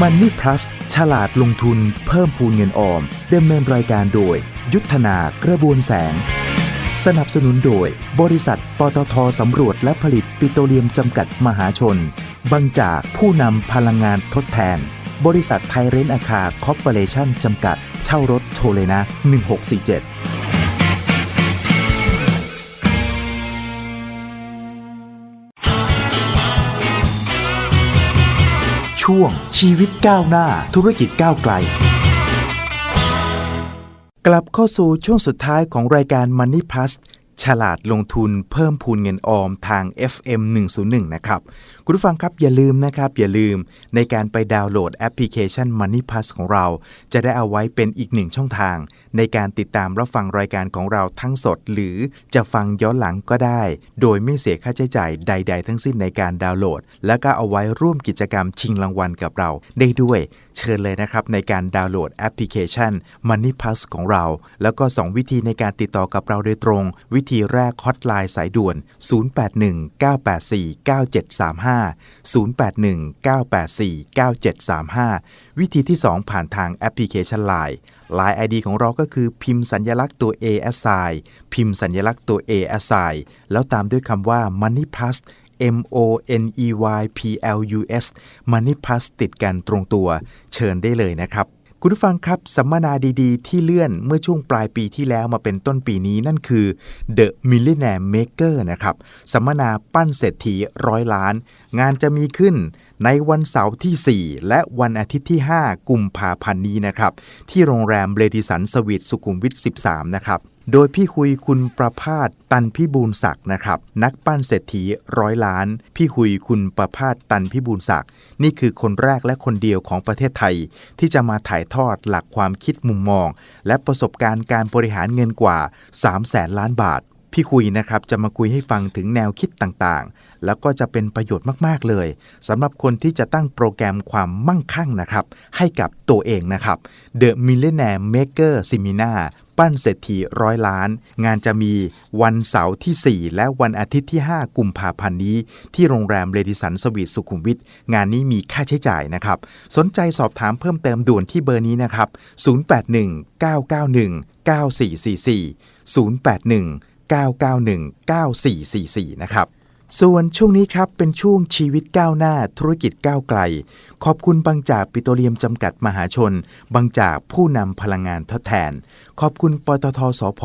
Money Plus ฉลาดลงทุนเพิ่มพูนเงินออมดำเนินรายการโดย ยุทธนากระบวนแสง สนับสนุนโดย บริษัทปตทสำรวจและผลิตปิโตรเลียมจำกัดมหาชน บางจากผู้นำพลังงานทดแทน บริษัทไทยเรนอาคาคอร์ปอเรชั่นจำกัด เช่ารถโทรเลยนะ 1647 ช่วงชีวิตก้าวหน้า ธุรกิจก้าวไกล กลับเข้าสู่ช่วงสุดท้ายของรายการ Money Plus ฉลาดลงทุนเพิ่มพูนเงินออมทาง FM 101 นะครับ คุณผู้ฟังครับอย่าลืมนะครับ อย่าลืมในการไปดาวน์โหลดแอปพลิเคชัน Money Plus ของเรา จะได้เอาไว้เป็นอีกหนึ่งช่องทาง ในการติดตามรับฟังรายการของเราทั้งสด หรือจะฟังย้อนหลังก็ได้ โดยไม่เสียค่าใช้จ่ายใด ๆ ทั้งสิ้นในการดาวน์โหลด แล้วก็เอาไว้ร่วมกิจกรรมชิงรางวัลกับเราได้ด้วยเชิญเลยนะครับในการดาวน์โหลดแอปพลิเคชัน Money Plus ของเรา แล้วก็ 2 วิธีในการติดต่อกับเราโดยตรง วิธีแรกฮอตไลน์สายด่วน 0819849735 0819849735 วิธีที่ 2 ผ่านทางแอปพลิเคชัน Line Line ID ของเราก็คือพิมพ์สัญญลักษณ์ตัว A S I พิมพ์สัญญลักษณ์ตัว A S I แล้วตามด้วยคำว่า Money Plus M O N E Y P L U S Money Plus ติดกันตรงตัว เชิญได้เลยนะครับ คุณผู้ฟังครับ สัมมนาดีๆ ที่เลื่อนเมื่อช่วงปลายปีที่แล้วมาเป็นต้นปีนี้นั่นคือ The Millionaire Maker นะครับ สัมมนาปั้นเศรษฐีร้อยล้าน งานจะมีขึ้น ในวันเสาร์ที่ 4 และวันอาทิตย์ที่ 5 กุมภาพันธ์นี้นะครับ ที่โรงแรมเบลดิสันสวีทสุขุมวิท 13 นะครับ โดยพี่คุยคุณประพาสตันพิบูลศักดิ์นะครับ นักปั้นเศรษฐีร้อยล้าน พี่คุยคุณประพาสตันพิบูลศักดิ์นี่คือคนแรกและคนเดียวของประเทศไทย ที่จะมาถ่ายทอดหลักความคิดมุมมอง และประสบการณ์การบริหารเงินกว่า3แสนล้านบาท พี่คุยนะครับจะมาคุยให้ฟังถึงแนวคิดต่างๆ แล้วก็จะเป็นประโยชน์มากๆเลยสำหรับคนที่จะตั้งโปรแกรมความมั่งคั่งนะครับ ให้กับตัวเองนะครับ The Millionaire Maker Seminar ปั้นเศรษฐีร้อยล้าน งานจะมีวันเสาร์ที่ 4 และวันอาทิตย์ที่ 5 กุมภาพันธ์นี้ ที่โรงแรมเรดิสันสวีทสุขุมวิทงานนี้มีค่าใช้จ่ายนะครับ สนใจสอบถามเพิ่มเติมด่วนที่เบอร์นี้นะครับ 081 991 9444 081 991 9444 นะครับ ส่วนช่วงนี้ครับเป็นช่วงชีวิตก้าวหน้าธุรกิจก้าวไกล ขอบคุณบางจากปิโตรเลียมจำกัดมหาชน บางจากผู้นำพลังงานทดแทน ขอบคุณปตทสพ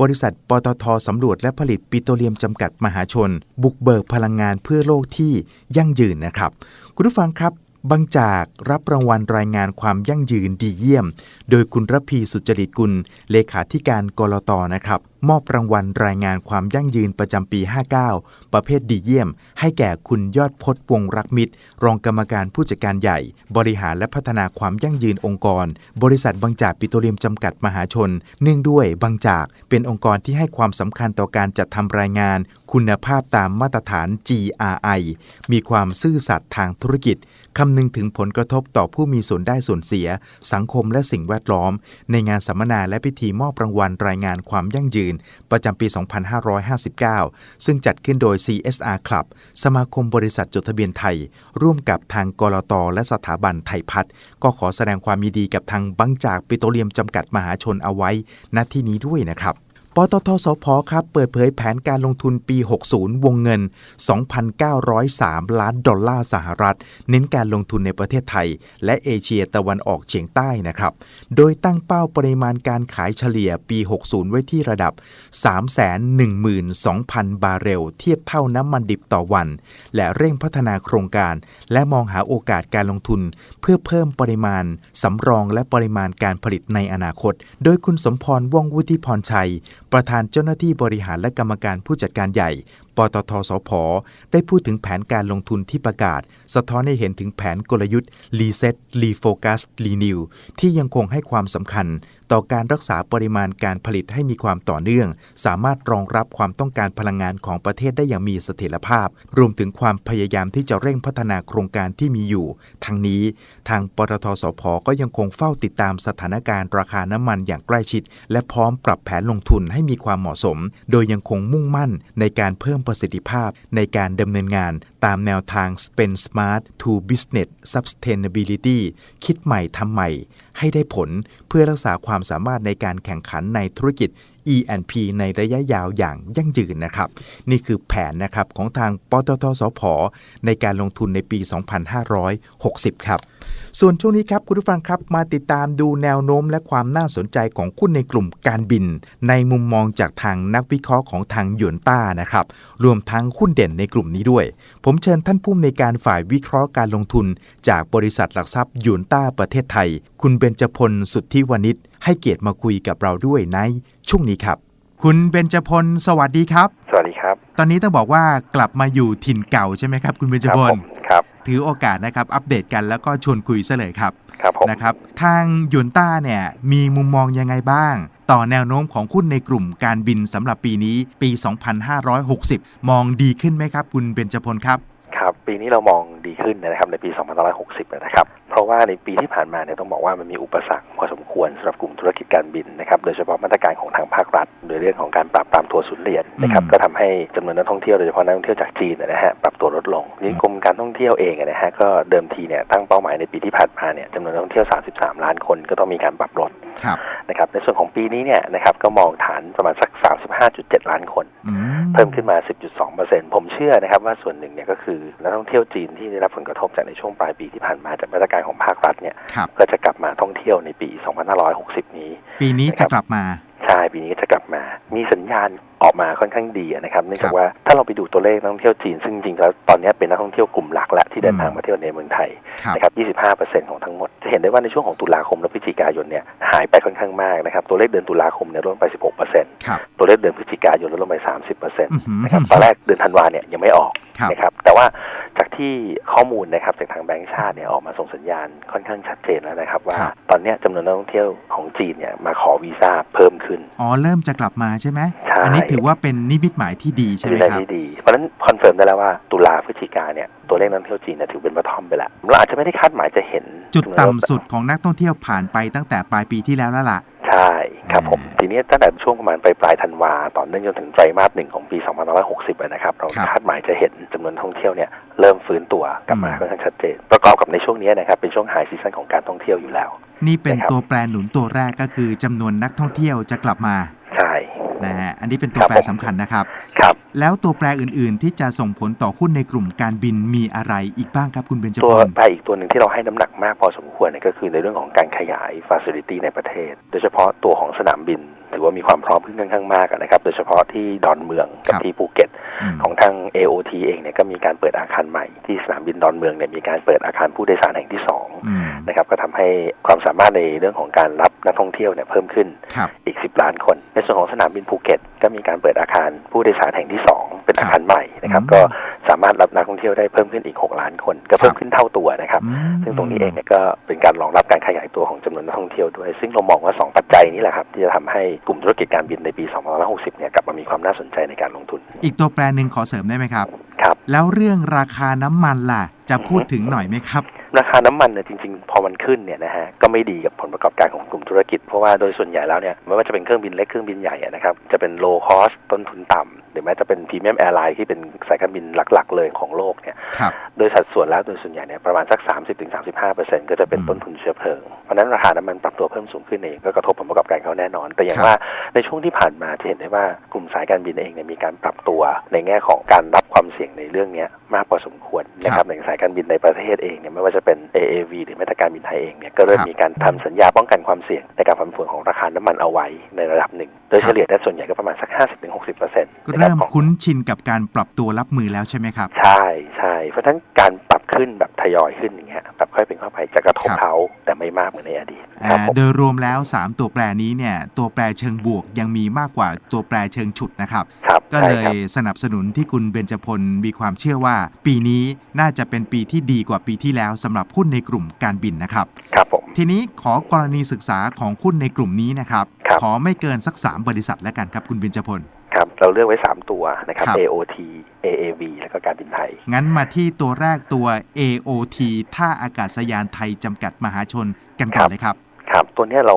บริษัทปตทสำรวจและผลิตปิโตรเลียมจำกัดมหาชน บุกเบิกพลังงานเพื่อโลกที่ยั่งยืนนะครับ คุณผู้ฟังครับ บางจากรับรางวัลรายงานความยั่งยืนดีเยี่ยม โดยคุณรพีสุจริตกุล เลขาธิการกรตนะครับ มอบรางวัลรายงานความยั่งยืนประจำปี 59 ประเภทดีเยี่ยม ให้แก่คุณยอดพจน์วงรักมิตร รองกรรมการผู้จัดการใหญ่ บริหารและพัฒนาความยั่งยืนองค์กร บริษัทบางจากปิโตรเลียมจำกัดมหาชน เนื่องด้วยบางจากเป็นองค์กรที่ให้ความสำคัญต่อการจัดทำรายงาน คุณภาพตามมาตรฐาน GRI มีความซื่อสัตย์ทางธุรกิจ คำนึงถึงผลกระทบต่อผู้มีส่วนได้ส่วนเสีย สังคมและสิ่งแวดล้อม ในงานสัมมนาและพิธีมอบรางวัลรายงานความยั่งยืน ประจำปี 2559 ซึ่งจัดขึ้นโดย CSR Club สมาคมบริษัทจดทะเบียนไทย ร่วมกับทางกรตและสถาบันไทยพัฒน์ก็ขอแสดงความยินดีกับทางบังจากปิโตรเลียมจำกัดมหาชนเอาไว้ณที่นี้ด้วยนะครับ ปตทสพครับเปิดเผยแผนการลงทุนปี 60 วงเงิน 2,903 ล้านดอลลาร์สหรัฐ เน้นการลงทุนในประเทศไทย และเอเชียตะวันออกเฉียงใต้นะครับ โดยตั้งเป้าปริมาณการขายเฉลี่ยปี 60 ไว้ที่ระดับ 312,000 บาร์เรล เทียบเท่าน้ำมันดิบต่อวัน และเร่งพัฒนาโครงการ และมองหาโอกาสการลงทุน เพื่อเพิ่มปริมาณสำรองและปริมาณการผลิตในอนาคต โดยคุณสมพรว่องวุฒิพรชัย ประธานเจ้าหน้าที่บริหารและกรรมการผู้จัดการใหญ่ ปตทสพได้พูดถึงแผนการลงทุนที่ประกาศ สะท้อนให้เห็นถึงแผนกลยุทธ์รีเซ็ตรีโฟกัสรีนิวที่ยังคงให้ความสำคัญ ต่อการรักษาปริมาณการผลิตให้มีความต่อเนื่อง สามารถรองรับความต้องการพลังงานของประเทศได้อย่างมีเสถียรภาพ รวมถึงความพยายามที่จะเร่งพัฒนาโครงการที่มีอยู่ ทั้งนี้ ทางปตทสพก็ยังคงเฝ้าติดตามสถานการณ์ราคาน้ำมันอย่างใกล้ชิด และพร้อมปรับแผนลงทุนให้มีความเหมาะสม โดยยังคงมุ่งมั่นในการเพิ่มประสิทธิภาพในการดำเนินงาน ตามแนวทาง Spend Smart to Business Sustainability คิดใหม่ทำใหม่ ให้ได้ผล พื่อรักษาความสามารถในการแข่งขันในธุรกิจ E&P ในระยะยาวอย่างยั่งยืนนะครับ นี่คือแผนนะครับของทางปตทสพในการลงทุนในปี 2560 ครับ ส่วนช่วงนี้ครับคุณผู้ฟังครับมาติดตามดูแนวโน้มและความน่าสนใจของหุ้นในกลุ่มการบิน ในมุมมองจากทางนักวิเคราะห์ของทางยวนต้านะครับ รวมทั้งหุ้นเด่นในกลุ่มนี้ด้วย ผมเชิญท่านผู้อำนการฝ่ายวิเคราะห์การลงทุน จากบริษัทหลักทรัพย์ยวนต้าประเทศไทย คุณเบญจพลสุทธิวณิชให้เกียรติมาคุยกับเราด้วยในช่วงนี้ครับ คุณเบญจพลสวัสดีครับ สวัสดีครับ ตอนนี้ต้องบอกว่ากลับมาอยู่ถิ่นเก่าใช่ไหมครับ คุณเบญจครัพผลมครับ ถือโอกาสนะครับอัปเดตกันแล้วก็ชวนคุยซะเลยครับครับผมนะครับทางยุนต้าเนี่ยมีมุมมองยังไงบ้าง ต่อแนวโน้มของหุ้นในกลุ่มการบินสำหรับปีนี้ปี 2560 มองดีขึ้นไหมครับ คุณเบญจพลครับครับปีนี้เรามองดีขึ้นนะครับในปี 2560 นะครับ เพราะว่าในปีที่ผ่านมาเนี่ยต้องบอกว่ามันมีอุปสรรคพอสมควรสำหรับกลุ่มธุรกิจการบินนะครับโดยเฉพาะมาตรการของทางภาครัฐโดยเรื่องของการปรับปรามทัวร์ศูนย์เหรียญนะครับอืมก็ทำให้จำนวนนักท่องเที่ยวโดยเฉพาะนักท่องเที่ยวจากจีนนะฮะปรับตัวลดลงนี่กรมการท่องเที่ยวเองนะฮะก็เดิมทีเนี่ยตั้งเป้าหมายในปีที่ผ่านมาเนี่ยจำนวนนักท่องเที่ยว 33 ล้านคนก็ต้องมีการปรับลดครับนะครับในส่วนของปีนี้เนี่ยนะครับก็มองฐานประมาณสัก 35.7 ล้านคนอืเพิ่มขึ้นมา 10.2%ผมเชื่อนะครับว่าส่วนหนึ่งเนี่ยก็คือนักท่องเที่ยวจีนที่ได้รับผลกระทบจากในช่วงปลายปีที่ผ่านมาจากมาตรการของภาครัฐเนี่ยครับก็จะกลับมาท่องเที่ยวในปี 2560 นี้ ปีนี้จะกลับมา ใช่ ปีนี้ก็จะกลับมา มีสัญญาณ ออกมาค่อนข้างดีนะครับเนื่องครัจากบว่าถ้าเราไปดูตัวเลขนักท่องเที่ยวจีนซึ่งจริงๆแล้วตอนนี้เป็นนักท่องเที่ยวกลุ่มหลักและที่เดินทางมาเที่ยวในเมืองไทยครับนะครับ 25%ของทั้งหมด จะเห็นได้ว่าในช่วงของตุลาคมและพฤศจิกายนเนี่ยหายไปค่อนข้างมากนะครับ ตัวเลขเดือนตุลาคมเนี่ยลดลงไป 16%ครับตัวเลขเดือนพฤศจิกายนลดลงไป 30%อื้อหือนะครับตอนแรกเดือนธันวาเนี่ยยังไม่ออกครับนะครับแต่ว่าจากที่ข้อมูลนะครับจากทางแบงก์ชาติเนี่ยออกมาส่งสัญญาณค่อนข้างชัดเจนแล้วนะครับ ว่าครับตอนเนี้ยจำนวนนักท่องเที่ยวของจีนเนี่ยมาขอวีซ่าเพิ่มขึ้นอ๋อเริ่มจะกลับมาใช่ไหมใช่อันี้ถือว่าเป็นนิมิตหมายที่ดีใช่ไหมที่ได้ครับที่ดี เพราะฉะนั้นคอนเฟิร์มได้แล้วว่าตุลาพฤศจิกาเนี่ยตัวเลขนักท่องเที่ยวจีนเนี่ยถือเป็นบอททอมไปแล้วเราอาจจะไม่ได้คาดหมายจะเห็น จุดต่ำสุดของนักท่องเที่ยวผ่านไปตั้งแต่ปลายปีที่แล้วแล้วล่ะใช่ครับผมอ่าทีนี้ตั้งแต่ช่วงประมาณปลายปลายๆธันวาต่อเนื่องจนถึงไตรมาสหนึ่งของปี2560อะนะครับเราครับคาดหมายจะเห็นจำนวนท่องเที่ยวเนี่ยเริ่มฟื้นตัวกลับมาอืมค่อนข้างชัดเจน ประกอบกับในช่วงนี้นะครับเป็นช่วงไฮซีซันของการท่องเที่ยวอยู่แล้ว นี่เป็นนะครับตัวแปรหนุนตัวแรกก็คือจำนวนนักท่องเที่ยวจะกลับมา ใช่ นะฮะอันนี้เป็นตัวครับแปรผมสำคัญนะครับ ครับ แล้วตัวแปรอื่นๆ ที่จะส่งผลต่อหุ้นในกลุ่มการบินมีอะไรอีกบ้างครับคุณเบญจตัวพลแปรอีกตัวหนึ่งที่เราให้น้ำหนักมากพอสมควรเนี่ยก็คือในเรื่องของการขยายฟ a ซิลิตี้ในประเทศ โดยเฉพาะตัวของสนามบินถือว่ามีความพร้อมขึ้นค่อนข้างมากอะนะครับ โดยเฉพาะที่ดอนเมืองกับครับที่ภูเก็ตอืมของทาง AOT เองเนี่ยก็มีการเปิดอาคารใหม่ ที่สนามบินดอนเมืองเนี่ยมีการเปิดอาคารผู้โดยสารแห่งที่สองอืมนะครับก็ทำให้ความสามารถในเรื่องของการรับ นักท่องเที่ยวเนี่ยเพิ่มขึ้นครับอีก 10 ล้านคน ในส่วนของสนามบินภูเก็ต ก็มีการเปิดอาคารผู้โดยสารแห่งที่ 2 เป็นอาคารใหม่นะครับอืมก็สามารถรับนักท่องเที่ยวได้เพิ่มขึ้นอีก 6 ล้านคน ก็เพิ่มขึ้นเท่าตัวนะครับอืมซึ่งตรงนี้เองเนี่ยก็เป็นการรองรับการขยายตัวของจำนวนนักท่องเที่ยวด้วย ซึ่งเรามองว่า 2 ปัจจัยนี้แหละครับที่จะทำให้กลุ่มธุรกิจการบินในปี 2560 เนี่ยกลับมามีความน่าสนใจในการลงทุน อีกตัวแปรหนึ่งขอเสริมได้ไหมครับครับ แล้วเรื่องราคาน้ำมันล่ะ จะพูดถึงหน่อยไหมครับ ราคาน้ำมันเนี่ยจริงๆ พอมันขึ้นเนี่ยนะฮะก็ไม่ดีกับผลประกอบการของกลุ่มธุรกิจ เพราะว่าโดยส่วนใหญ่แล้วเนี่ยไม่ว่าจะเป็นเครื่องบินเล็กเครื่องบินใหญ่นะครับจะเป็น low cost ต้นทุนต่ำ หรือแม้จะเป็นพรีเมียมแอร์ไลน์ที่เป็นสายการบินหลัก ๆ เลยของโลกเนี่ยครับโดยสัดส่วนแล้วโดยส่วนใหญ่เนี่ยประมาณสัก 30-35%ก็จะเป็นอืมต้นทุนเชื้อเพลิง เพราะฉะนั้นราคาน้ำมันปรับตัวเพิ่มสูงขึ้นเองก็กระทบผลประกอบการเขาแน่นอน แต่อย่างครับว่าในช่วงที่ผ่านมาจะเห็นได้ว่ากลุ่มสายการบินเองเนี่ยมีการปรับตัวในแง่ของการรับความเสี่ยงในเรื่องเนี้ยมากพอสมควรนะครับอย่างสายการบินในประเทศเองเนี่ยไม่ว่าจะเป็น AAV หรือแม้แต่การบินไทยเองเนี่ยก็เริ่มครับมีการทำสัญญาป้องกันความเสี่ยงในการผันผวนของราคาน้ำมันเอาไว้ในระดับหนึ่งโดยครับเฉลี่ยได้ส่วนใหญ่ก็ประมาณสัก 50-60%นะคเริ่บมของคุ้นชินกับการปรับตัวรับมือแล้วใช่ไหมครับ ใช่ใช่เพราะฉะนั้นการปรับขึ้นแบบทยอยขึ้นอย่างเงี้ยปรับค่อยเป็นค่อยไปจะกระทบครับเขาแต่ไม่มากเหมือนในอดีตคอ่ารับผมโดยรวมแล้ว 3 ตัวแปรนี้เนี่ยตัวแปรเชิงบวกยังมีมากกว่าตัวแปรเชิงฉุดนะครับครับก็ใช่เลยครับสนับสนุนที่คุณเบญจพลมีความเชื่อว่า ปีนี้น่าจะเป็นปีที่ดีกว่าปีที่แล้วสำหรับหุ้นในกลุ่มการบินนะครับครับผมทีนี้ขอกรณีศึกษาของหุ้นในกลุ่มนี้นะครับครับขอไม่เกินสัก 3 บริษัทแล้วกันครับคุณเบญจพล ครับเราเลือกไว้ 3 ตัวนะครับครับ AOT AAV แล้วก็การบินไทย งั้นมาที่ตัวแรกตัว AOT ท่าอากาศยานไทยจำกัดมหาชนกันก่อนเลยครับ ครับ ตัวเนี้ยเรา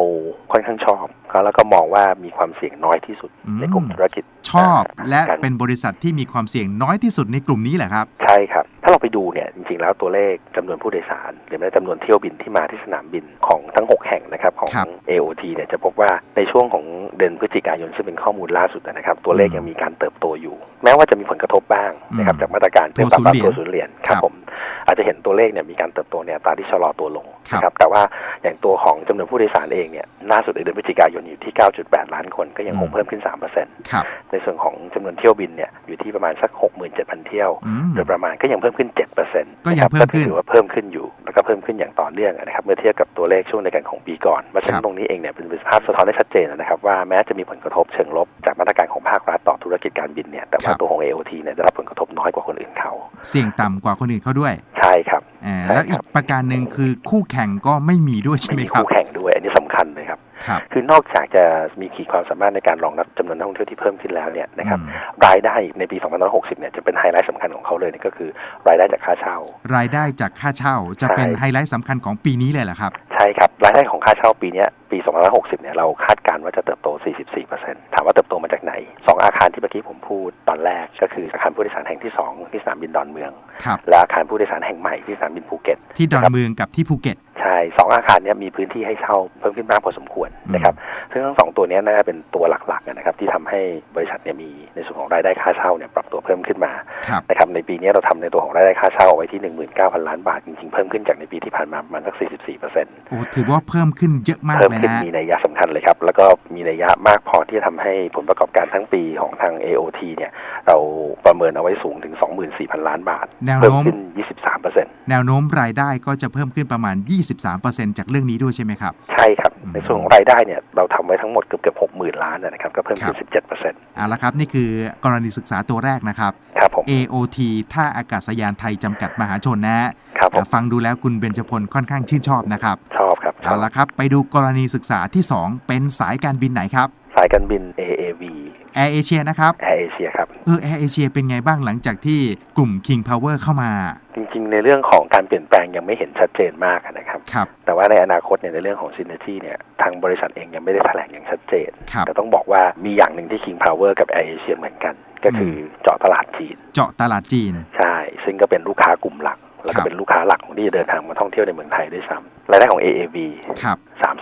ค่อนข้างชอบครับแล้วก็มองว่ามีความเสี่ยงน้อยที่สุดอืมในกลุ่มธุรกิจชอบาและการเป็นบริษัทที่มีความเสี่ยงน้อยที่สุดในกลุ่มนี้แหละครับ ใช่ครับ ถ้าเราไปดูเนี่ยจริงๆแล้วตัวเลขจำนวนผู้โดยสาร หรือแม้แต่จำนวนเที่ยวบินที่มาที่สนามบินของทั้ง 6 แห่งนะครับของครับ AOT เนี่ยจะพบว่าในช่วงของเดือนพฤศจิกายนซึ่งเป็นข้อมูลล่าสุดนะครับ ตัวเลขอืมยังมีการเติบโตอยู่ แม้ว่าจะมีผลกระทบบ้างนะครับอืมจากมาตรการตัวเรื่องปรับศูนย์เหรียญตัวศูนย์เหรียญครัครับบผมอา จจะเห็นตัวเลขเนี่ยมีการเติบโตในอัตราที่ชะลอตัวลงครับนะครับแต่ว่าอย่างตัวของจำนวนผู้โดยสารเองเนี่ยล่าสุดในเดือนพฤศจิกายนอยู่ที่ 9.8 ล้านคนก็ยังคงเพิ่มขึ้น3%ครับในส่วนของจำนวนเที่ยวบินเนี่ยอยู่ที่ประมาณสัก 67,000 เที่ยวอืมโดยประมาณก็ยังเพิ่มขึ้น 7%ก็ยังเพิ่มขึ้นถือว่าเพิ่มขึ้นอยู่ แล้วก็เพิ่มขึ้นอย่างต่อเนื่องนะครับเมื่อเทียบกับตัวเลขช่วงในการของปีก่อนเพราะฉะครันั้นบตรงนี้เองเนี่ยเป็นภาพสะท้อนได้ชัดเจนนะครับว่าแม้จะมีผลกระทบเชิงลบจากมาตรการของภาครัฐต่อธุรกิจการบินเนี่ยแต่ว่าตัวของ AOT เนี่ยได้รับผลกระทบน้อยกว่าคนอื่นเขาเสี่ยงต่ำกว่าคนอื่นเขาด้วยใช่ครับอ่าใช่แล้วอีครักบประการหนึ่งคือคู่แข่งก็ไม่มีด้วยใช่ไม่ไหมมีครับคู่แข่งด้วยอันนี้สำคัญเลยครับ ครับคือนอกจากจะมีขีดความสามารถในการรองรับจำนวนนักท่องเที่ยวที่เพิ่มขึ้นแล้วเนี่ยนะครับอืมรายได้ในปี 2560 เนี่ยจะเป็นไฮไลท์สำคัญของเขาเลยนี่ก็คือ รายได้จากค่าเช่า รายได้จากค่าเช่าจะเป็นใช่ไฮไลท์สำคัญของปีนี้เลยเหรอครับใช่ครับรายได้ของค่าเช่าปีเนี้ยปี 2560 เนี่ยเราคาดการณ์ว่าจะเติบโต 44%ถามว่าเติบโตมาจากไหน 2 อาคารที่เมื่อกี้ผมพูดตอนแรกก็คืออาคารผู้โดยสารแห่งที่ 2 ที่สนามบินดอนเมืองครับและอาคารผู้โดยสารแห่งใหม่ที่สนามบินภูเก็ต ที่ดอนเมืองกับที่ภูเก็ตใช่สองอาคารเนี้ยมีพื้นที่ให้เช่าเพิ่มขึ้นมากพอสมควรนะครับซึ่งทั้งสองตัวเนี้ยน่าจะเป็นตัวหลักๆนะครับที่ทำให้บริษัทเนี่ยมีในส่วนของรายได้ค่าเช่าเนี่ยปรับตัวเพิ่มขึ้นมาครับนะครับในปีนี้เราทำในตัวของรายได้ค่าเช่าเอาไว้ที่ 19,000 ล้านบาทจริงๆ เพิ่มขึ้นจากในปีที่ผ่านมาประมาณสัก 44%โอ้ถือว่าเพิ่มขึ้นเยอะมากเพิ่มเลยขึ้นนะมีนัยยะสำคัญเลยครับแล้วก็มีนัยยะมากพอที่จะทำให้ผลประกอบการทั้งปีของทาง AOT เนี่ยเราประเมินเอาไว้สูงถึง 24,000 ล้านบาทแนวเพิ่มโน้มขึ้น 23% แนวโน้มรายได้ก็จะเพิ่มขึ้นประมาณ 23%จากเรื่องนี้ด้วยใช่ไหมครับ ใช่ครับอืมในส่วนของรายได้เนี่ยเราทำไว้ทั้งหมดเกือบเกือบ60,000ล้านนะครับก็เพิ่มขึ้น 17%เอาละครับ นี่คือกรณีศึกษาตัวแรกนะครับครับผม AOT ท่าอากาศยานไทยจำกัดมหาชนนะฮะครับผมฟังดูแล้วคุณเบญจพลค่อนข้างชื่นชอบนะครับชอบครับชอเอาบละครับไปดูกรณีศึกษาที่ 2 เป็นสายการบินไหนครับสายการบิน AAV Air Asia นะครับ Air Asia ครับเออ Air Asia เป็นไงบ้างหลังจากที่กลุ่ม King Power เข้ามาจริงๆ ในเรื่องของการเปลี่ยนแปลงยังไม่เห็นชัดเจนมากนะครับครับแต่ว่าในอนาคตเนี่ยในเรื่องของ Synergy เนี่ยทางบริษัทเองยังไม่ได้แถลงอย่างชัดเจนครับแต่ต้องบอกว่ามีอย่างหนึ่งที่ King Power กับ Air Asia เหมือนกัน ก็คือเจาะตลาดจีน เจาะตลาดจีน ใช่ ซึ่งก็เป็นลูกค้ากลุ่มหลัก แล้วครัก็บเป็นลูกค้าหลักของที่จะเดินทางมาท่องเที่ยวในเมืองไทยด้วยซ้ำรายได้ของ AAV ครับ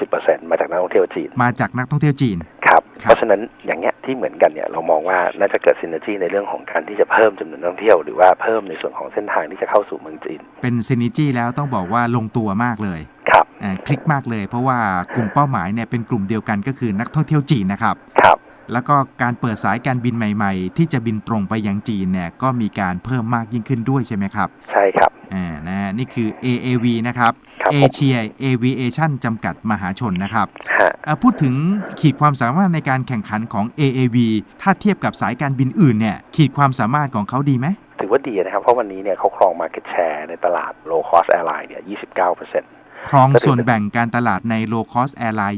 30%มาจากนักท่องเที่ยวจีน มาจากนักท่องเที่ยวจีน ครับครับเพราะฉะนั้นอย่างเงี้ย ที่เหมือนกันเนี่ยเรามองว่าน่าจะเกิด Synergy ในเรื่องของการที่จะเพิ่มจำนวนนักท่องเที่ยวหรือว่าเพิ่มในส่วนของเส้นทางที่จะเข้าสู่เมืองจีน เป็นซินิจี้แล้วต้องบอกว่าลงตัวมากเลยครับอ่าคลิกมากเลย เพราะว่ากลุ่มเป้าหมายเนี่ยเป็นกลุ่มเดียวกันก็คือนักท่องเที่ยวจีนนะครับครับ แล้วก็การเปิดสายการบินใหม่ ๆ ที่จะบินตรงไปยังจีนเนี่ยก็มีการเพิ่มมากยิ่งขึ้นด้วยใช่ไหมครับ ใช่ครับอ่านะฮะนี่คือ AAV นะครับครับผม Asia Aviation จำกัดมหาชนนะครับฮะอ่าพูดถึงขีดความสามารถในการแข่งขันของ AAV ถ้าเทียบกับสายการบินอื่นเนี่ยขีดความสามารถของเขาดีไหมถือว่าดีนะครับ เพราะวันนี้เนี่ยเขาครอง market share ในตลาด low cost airline เนี่ย 29% ครองก็ถือส่วนแบ่งการตลาดใน low cost airline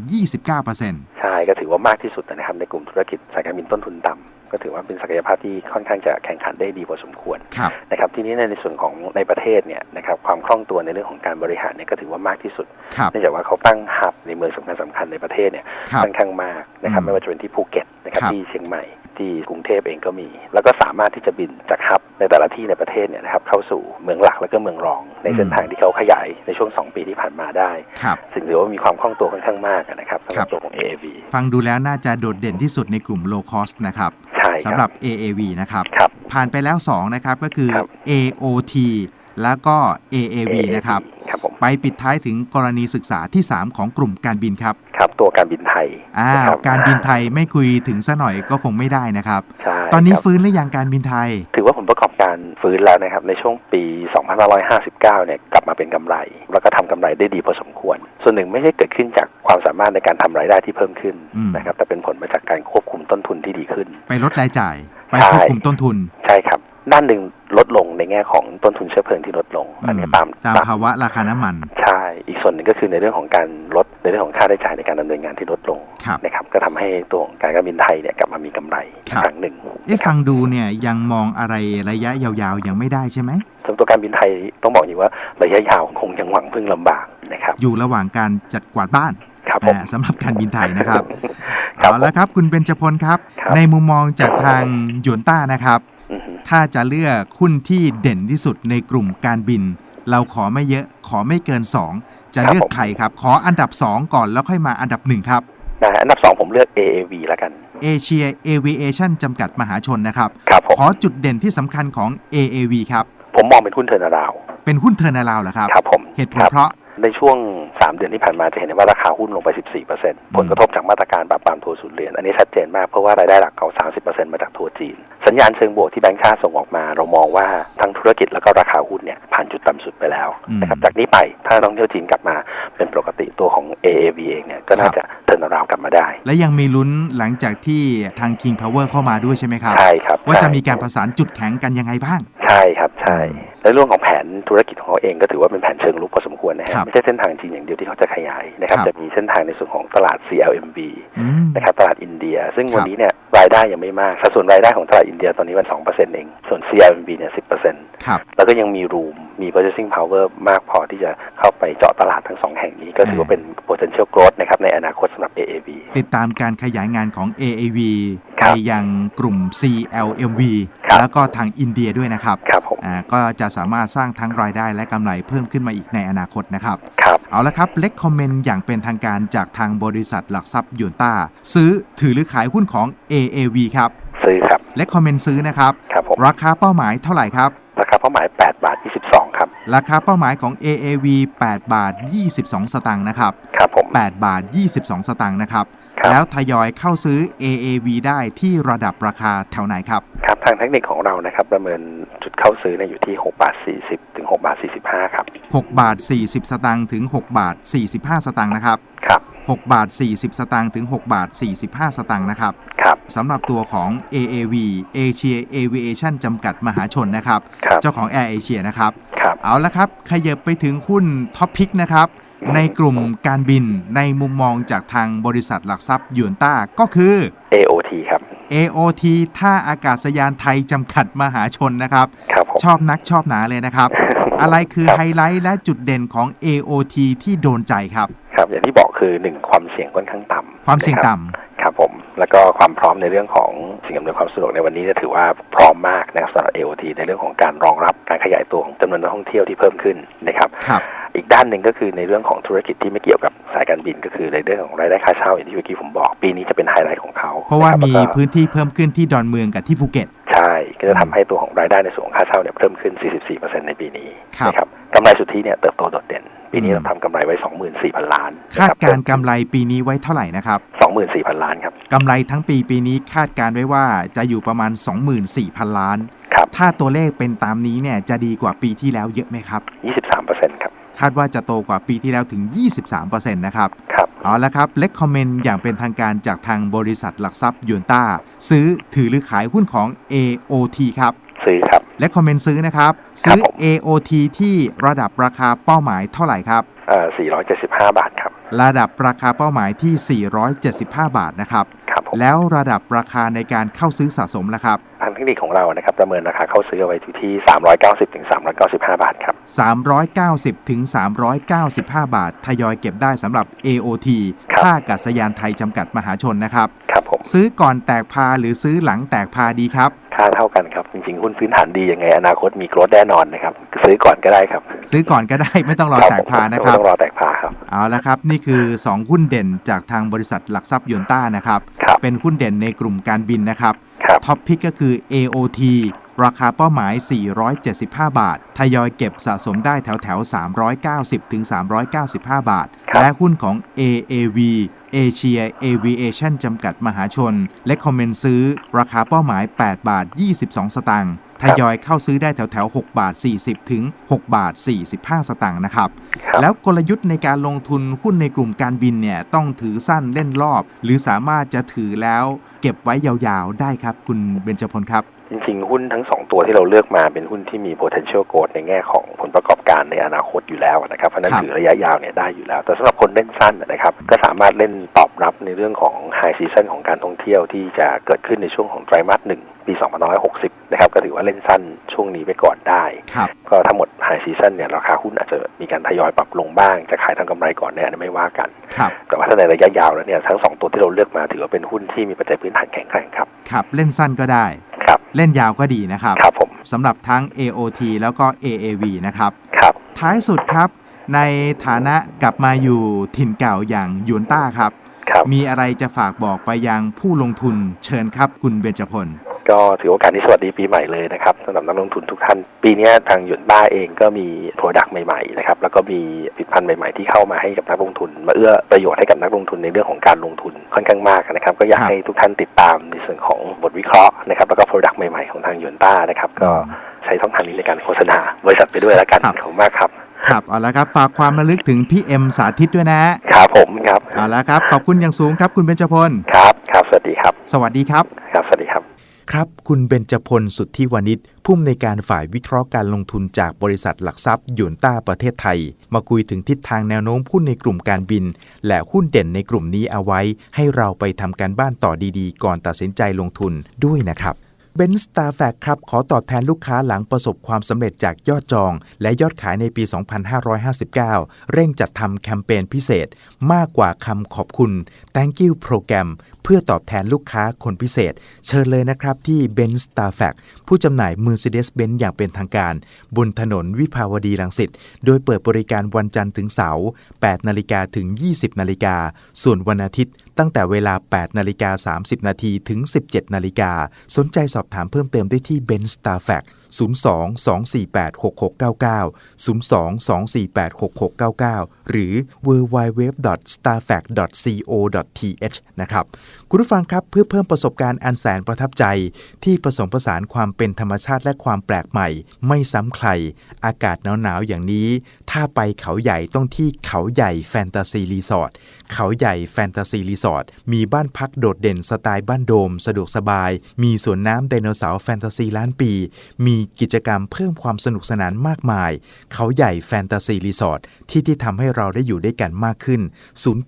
29%ใช่ก็ถือว่ามากที่สุดนะครับในกลุ่มธุรกิจสายการบินต้นทุนต่ำก็ถือว่าเป็นศักยภาพที่ค่อนข้างจะแข่งขันได้ดีพอสมควรครับนะครับทีนี้ในส่วนของในประเทศเนี่ยนะครับความคล่องตัวในเรื่องของการบริหารเนี่ยก็ถือว่ามากที่สุดครับเนื่องจากว่าเขาตั้งหับในเมืองสำคัญสคัญๆในประเทศเนี่ยครับค่อนข้างมากนะครับอืมไม่ว่าจะเป็นที่ภูเก็ตนะครับครับที่เชียงใหม่ ที่กรุงเทพเองก็มี แล้วก็สามารถที่จะบินจากฮับในแต่ละที่ในประเทศเนี่ยนะครับเข้าสู่เมืองหลักแล้วก็เมืองรอง ในเส้นทางที่เขาขยายในช่วง 2 ปีที่ผ่านมาได้ครับซึ่งถือว่ามีความคล่องตัวค่อนข้างมากนะครับสำหครัรับบตัวของ AAV ฟังดูแล้วน่าจะโดดเด่นที่สุดในกลุ่ม low cost นะครับใช่คสำหรัรับ AAV นะครับครับผ่านไปแล้ว2นะครับก็คือครับ AOT แล้วก็ AAV นะครับ ครับผมไปปิดท้ายถึงกรณีศึกษาที่ 3 ของกลุ่มการบินครับ ครับ ตัวการบินไทยอ้านะวคบการบินไทยไม่คุยถึงซะหน่อยก็คงไม่ได้นะครับ ใช่ตอนนี้ครับฟื้นหรือยังการบินไทย ถือว่าผลประกอบการฟื้นแล้วนะครับ ในช่วงปี 2559 เนี่ยกลับมาเป็นกำไร แล้วก็ทำกำไรได้ดีพอสมควร ส่วนหนึ่งไม่ใช่เกิดขึ้นจากความสามารถในการทำรายได้ที่เพิ่มขึ้นอืม นะครับ แต่เป็นผลมาจากการควบคุมต้นทุนที่ดีขึ้น ไปลดรายจ่าย ไปใช่ควบคุมต้นทุน ใช่ครับ ด้านหนึ่งลดลงในแง่ของต้นทุนเชื้อเพลิงที่ลดลง อันนี้อืมตามตามภาวะราคาน้ำมัน ใช่ออีกส่วนหนึ่งก็คือในเรื่องของการลดในเรื่องของค่าใช้จ่ายในการดำเนินงานที่ลดลงครับนะครับ ก็ทำให้ตัวของการการบินไทยเนี่ยกลับมามีกำไรอีกครับครั้งหนึ่งเอ๊ะฟังดูเนี่ยยังมองอะไรระยะยาวๆยังไม่ได้ใช่ไหมสำหรับตัวการบินไทยต้องบอกอย่างนี้ว่าระยะยาวคงยังหวังพึ่งลำบากนะครับ อยู่ระหว่างการจัดกวาดบ้านครับผมอ่าสำหรับการบินไทยนะครับครับเอาละครับ คุณเบญจพลครับครับในมุมมองจากทางหยวนต้านะครับอือฮึ ถ้าจะเลือกหุ้นที่เด่นที่สุดในกลุ่มการบิน เราขอไม่เยอะขอไม่เกิน 2 จะเลือกใครครับ ขออันดับ 2 ก่อนแล้วค่อยมาอันดับ 1 ครับนะฮะอันดับสองผมเลือก AAV แล้วกันเอเชียเอเวเอชั่นจำกัดมหาชนนะครับครับผมขอจุดเด่นที่สำคัญของ AAV ครับ ผมมองเป็นหุ้นเทอร์นาราวเป็นหุ้นเทอร์นาราวเหรอครับครับผมเหตุผลครับเพราะในช่วง 3 เดือนที่ผ่านมาจะเห็นได้ว่าราคาหุ้นลงไป 14%ผลกระทบจากมาตรการปราบปรามทัวร์ศูนย์เหรียญอันนี้ชัดเจนมากเพราะว่ารายได้หลักเขา 30%มาจากทัวร์จีน สัญญาณเชิงบวกที่แบงก์ชาติส่งออกมา เรามองว่าทั้งธุรกิจแล้วก็ราคาหุ้นเนี่ยผ่านจุดต่ำสุดไปแล้วอืมนะครับจากนี้ไปถ้านักท่องเที่ยวจีนกลับมาเป็นปกติตัวของ AAV เองเนี่ยก็น่าครับจะเทิร์นราวกลับมาได้ และยังมีลุ้นหลังจากที่ทาง King Power เข้ามาด้วยใช่ไหมครับใช่ครับว่าจะใช่มีการประสานจุดแข็งกันยังไงบ้าง ใช่ครับใช่ ในเรื่องของแผนธุรกิจของเขาเองก็ถือว่าเป็นแผนเชิงลุกพอสมควรนะฮะครับไม่ใช่เส้นทางจีนอย่างเดียวที่เขาจะขยายนะครับครับจะมีเส้นทางในส่วนของตลาด CLMV อืมนะครับตลาดอินเดีย ซึ่งครับวันนี้เนี่ยรายได้ยังไม่มากสัดส่วนรายได้ของตลาดอินเดียตอนนี้มัน2%เองส่วน CLMV เนี่ย10%ครับแล้วก็ยังมีรูมมี purchasing power มากพอที่จะเข้าไปเจาะตลาดทั้งสองแห่งนี้ ก็ถือว่าเป็น potential growth นะครับในอนาคตสำหรับ AAV ติดตามการขยายงานของ AAV ครัไปบยังกลุ่ม CLMV ครับแล้วก็ทางอินเดียด้วยนะครับครับผมอ่าก็จะสามารถสร้างทั้งรายได้และกำไรเพิ่มขึ้นมาอีกในอนาคตนะครับ ครับ เอาละครับเล็กคอมเมนต์อย่างเป็นทางการจากทางบริษัทหลักทรัพย์ยวนต้าซื้อถือหรือขายหุ้นของ AAV ครับซื้อครับ เล็กคอมเมนต์ซื้อนะครับ ครับผม ราคาเป้าหมายเท่าไหร่ครับ ราคาเป้าหมาย 8 บาท 22 ครับ ราคาเป้าหมายของ AAV 8 บาท 22 สตางค์นะครับ ครับผม 8 บาท 22 สตางค์นะครับครับ แล้วทยอยเข้าซื้อ AAV ได้ที่ระดับราคาแถวไหนครับ ครับทางเทคนิคของเรานะครับประเมินจุดเข้าซื้อเนี่ยอยู่ที่6บาท40ถึง6บาท45ครับ6บาท40 สตางค์ถึง6บาท45 สตางค์นะครับครับ6บาท 40 สตางค์ถึง 6 บาท 45 สตางค์นะครับ ครับสำหรับตัวของ AAV Asia Aviation จำกัดมหาชนนะครับครับเจ้าของ Air Asia นะครับ ครับ เอาละครับ ขยับไปถึงหุ้นท็อปพิกนะครับ ในกลุ่มการบินในมุมมองจากทางบริษัทหลักทรัพย์ยวนต้าก็คือ AOT ครับ AOT ท่าอากาศยานไทยจำกัดมหาชนนะครับ ครับผมชอบนักชอบหนาเลยนะครับ อะไรคือรับไฮไลท์และจุดเด่นของ AOT ที่โดนใจครับ ครับ อย่างที่บอกคือหนึ่งความเสี่ยงค่อนข้างต่ำความเสี่ยงนะครับ ต่ำครับผม แล้วก็ความพร้อมในเรื่องของสิ่งอำนวยความสะดวกในวันนี้เนี่ยถือว่าพร้อมมากนะครับสำหรับ AOT ในเรื่องของการรองรับการขยายตัวของจำนวนนักท่องเที่ยวที่เพิ่มขึ้นนะครับครับอีกด้านหนึ่งก็คือในเรื่องของธุรกิจที่ไม่เกี่ยวกับสายการบิน ก็คือในเรื่องของรายได้ค่าเช่าอย่างที่เมื่อกี้ผมบอก ปีนี้จะเป็นไฮไลท์ของเขาเพราะว่าคบมีแล้วก็พื้นที่เพิ่มขึ้นที่ดอนเมืองกับที่ภูเก็ตใช่ก็จะทำให้ตัวของรายได้ในส่วนของค่าเช่าเนี่ยเพิ่มขึ้น 44%ในปีนี้ครับนะครับกำไรสุทธิเนี่ยเติบโตโดดเด่น ปีนี้อืมเราทำกำไรไว้ 24,000 ล้านคาดการณ์กำไรปีนี้ไว้เท่าไหร่นะครับ 24,000 ล้านครับกำไรทั้งปีปีนี้คาดการณ์ไว้ว่าจะอยู่ประมาณ 24,000 ล้าน ครับ ถ้าตัวเลขเป็นตามนี้เนี่ยจะดีกว่าปีที่แล้วเยอะไหมครับ 23%ครับ คาดว่าจะโตกว่าปีที่แล้วถึง 23%นะครับ ครับ เอาละครับเล็กคอมเมนต์อย่างเป็นทางการจากทางบริษัทหลักทรัพย์ยวนต้า ซื้อถือหรือขายหุ้นของ AOT ครับ ซื้อครับ และคอมเมนต์ซื้อนะครับ ซื้อผม AOT ที่ระดับราคาเป้าหมายเท่าไหร่ครับเอ่อ 475 บาทครับ ระดับราคาเป้าหมายที่ 475 บาทนะครับ ครับผม แล้วระดับราคาในการเข้าซื้อสะสมล่ะครับ ทางเทคนิคของเรานะครับประเมินราคาเข้าซื้อเอาไว้อยู่ที่ 390ถึง395 บาทครับ 390ถึง395 บาท ทยอยเก็บได้สำหรับ AOT ครับ ท่าอากาศยานไทยจำกัดมหาชนนะครับ ครับผม ซื้อก่อนแตกพาหรือซื้อหลังแตกพาดีครับ ค่าเท่ากันครับ จริงๆ หุ้นพื้นฐานดียังไง อนาคตมีโกรธแน่นอนนะครับ ซื้อก่อนก็ได้ครับ ซื้อก่อนก็ได้ไม่ต้องรอแตกพานะคไม่รับต้องรอแตกพาครับเอาละครับ นี่คือ 2 หุ้นเด่นจากทางบริษัทหลักทรัพย์ยนต้านะครับครับเป็นหุ้นเด่นในกลุ่มการบินนะครับครับท็อปพิกก็คือ AOT ราคาเป้าหมาย 475 บาท ทยอยเก็บสะสมได้แถวแถวๆ390 ถึง 395 บาทครับและหุ้นของ AAV Asia Aviation จำกัดมหาชน และคอมเมนต์ซื้อ ราคาเป้าหมาย 8 บาท 22 สตางค์ทยอยเข้าซื้อได้แถวแถวๆ6บาท 40 ถึง 6 บาท 45 สตางค์นะครับครับ แล้วกลยุทธ์ในการลงทุนหุ้นในกลุ่มการบินเนี่ยต้องถือสั้นเล่นรอบ หรือสามารถจะถือแล้วเก็บไว้ยาวๆได้ครับ คุณเบญจพลครับ จริงๆ หุ้นทั้งสองตัวที่เราเลือกมาเป็นหุ้นที่มี potential growth ในแง่ของผลประกอบการในอนาคตอยู่แล้วนะครับเพราะฉะนั้นครับถือระยะยาวเนี่ยได้อยู่แล้ว แต่สำหรับคนเล่นสั้นนะครับก็สามารถเล่นตอบรับในเรื่องของ high season ของการท่องเที่ยวที่จะเกิดขึ้นในช่วงของไตรมาสหนึ่งปี2560 นะครับ ก็ถือว่าเล่นสั้นช่วงนี้ไปก่อนได้ครับก็ทั้งหมด high season เนี่ยราคาหุ้นอาจจะมีการทยอยปรับลงบ้าง จะขายทางกำไรก่อนเนี่ยอันนี้ไม่ว่ากันครับแต่ว่าถ้าในระยะยาวแล้วเนี่ยทั้งสองตัวที่เราเลือกมาถือว่าเป็นหุ้นที่มีปัจจัยพื้นฐานแข็งแกร่งครับ ครับ เล่นสั้นก็ได้ ครับเล่นยาวก็ดีนะครับครับผมสำหรับทั้ง AOT แล้วก็ AAV นะครับ ครับ ท้ายสุดครับ ในฐานะกลับมาอยู่ถิ่นเก่าอย่างยูนต้าครับ ครับ มีอะไรจะฝากบอกไปยังผู้ลงทุนเชิญครับคุณเบญจพล ก็ถือโอกาสนี้สวัสดีปีใหม่เลยนะครับสำหรับนักลงทุนทุกท่าน ปีนี้ทางหยวนต้าเองก็มีโปรดักต์ใหม่ๆนะครับแล้วก็มีผลิตภัณฑ์ใหม่ๆที่เข้ามาให้กับนักลงทุน มาเอื้อประโยชน์ให้กับนักลงทุนในเรื่องของการลงทุนค่อนข้างมากนะครับ ก็อยากครับให้ทุกท่านติดตามในส่วนของบทวิเคราะห์นะครับแล้วก็โปรดักต์ใหม่ๆของทางหยวนต้านะครับก็ใช้ช่องทางนี้ในการโฆษณาบริษัทไปด้วยแล้วกันครับขอบคุณมากครับครับเอาละครับฝากความระลึกถึงพี่เอ็มสาธิตด้วยนะครับผมครับเอาละครับขอบคุณอย่างสูงครับคุณเบญจพลครับครับ สวัสดีครับ สวัสดีครับครับสวัสดี ครับ คุณเบญจพล สุทธิวณิชผู้อำนวยการฝ่ายวิเคราะห์การลงทุนจากบริษัทหลักทรัพย์ยวนต้าประเทศไทย มาคุยถึงทิศทางแนวโน้มหุ้นในกลุ่มการบิน และหุ้นเด่นในกลุ่มนี้เอาไว้ ให้เราไปทำการบ้านต่อดีๆ ก่อนตัดสินใจลงทุนด้วยนะครับเบนสตาร์แฟกครับ ขอตอบแทนลูกค้าหลังประสบความสำเร็จจากยอดจอง และยอดขายในปี 2559 เร่งจัดทำแคมเปญพิเศษ มากกว่าคำขอบคุณ Thank you โปรแกรม เพื่อตอบแทนลูกค้าคนพิเศษ เชิญเลยนะครับที่ b e n s t a r f a c ผู้จำหน่าย Mercedes-Benz อย่างเป็นทางการ บนถนนวิภาวดีรังสิตโดยเปิดบริการวันจันทร์ถึงเสาร์8นาฬิกาถึง 20นาฬิกาส่วนวันอาทิตย์ตั้งแต่เวลา 8 นาฬิกา 30 นาที ถึง 17 นาฬิกา สนใจสอบถามเพิ่มเติมได้ที่ b e n s t a r f a c 02 248 6699 02 248 6699 หรือ www.starfact.co.th นะครับ คุณผู้ฟังครับเพื่อเพิ่มประสบการณ์อันแสนประทับใจ ที่ผสมผสานความเป็นธรรมชาติและความแปลกใหม่ ไม่ซ้ำใคร อากาศหนาวๆอย่างนี้ ถ้าไปเขาใหญ่ต้องที่เขาใหญ่แฟนตาซีรีสอร์ทเขาใหญ่แฟนตาซีรีสอร์ทมีบ้านพักโดดเด่นสไตล์บ้านโดม สะดวกสบาย มีสวนน้ำไดโนเสาร์แฟนตาซีล้านปี มีกิจกรรมเพิ่มความสนุกสนานมากมาย เขาใหญ่แฟนตาซีรีสอร์ทที่ที่ทำให้เราได้อยู่ด้วยกันมากขึ้น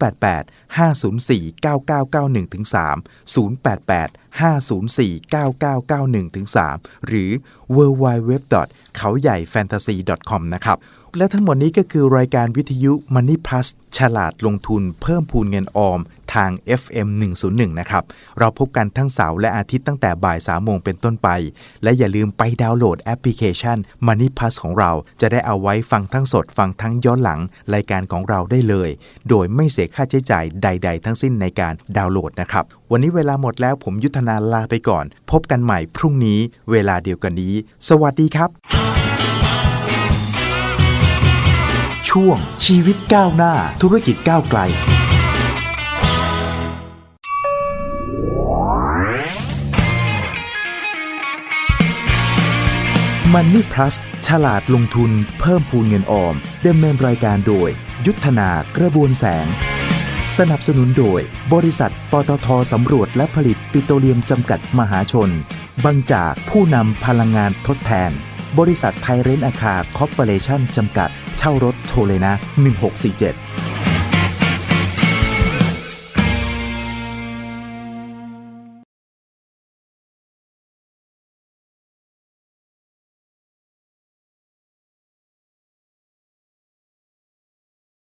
088 504 9991ถึง088 504 9991 3 หรือ www. เขาใหญ่ fantasy com นะครับ และทั้งหมดนี้ก็คือรายการวิทยุ Money Plus ฉลาดลงทุนเพิ่มพูนเงินออมทาง FM 101 นะครับ เราพบกันทั้งเสาร์และอาทิตย์ตั้งแต่บ่าย3โมงเป็นต้นไป และอย่าลืมไปดาวน์โหลดแอปพลิเคชัน Money Plus ของเรา จะได้เอาไว้ฟังทั้งสดฟังทั้งย้อนหลัง รายการของเราได้เลย โดยไม่เสียค่าใช้จ่ายใด ๆ ทั้งสิ้นในการดาวน์โหลดนะครับ วันนี้เวลาหมดแล้วผมยุทธนาลาไปก่อน พบกันใหม่พรุ่งนี้ เวลาเดียวกันนี้ สวัสดีครับ ช่วงชีวิตก้าวหน้า ธุรกิจก้าวไกล Money Plus ฉลาดลงทุนเพิ่มพูนเงินออมดำเนินรายการโดย ยุทธนากระบวนแสง สนับสนุนโดย บริษัทปตทสำรวจและผลิตปิโตรเลียมจำกัดมหาชนบางจากผู้นำพลังงานทดแทน บริษัทไทยเรนอาคาคอร์ปอเรชั่นจำกัด เช่ารถโทรเลยนะ 1647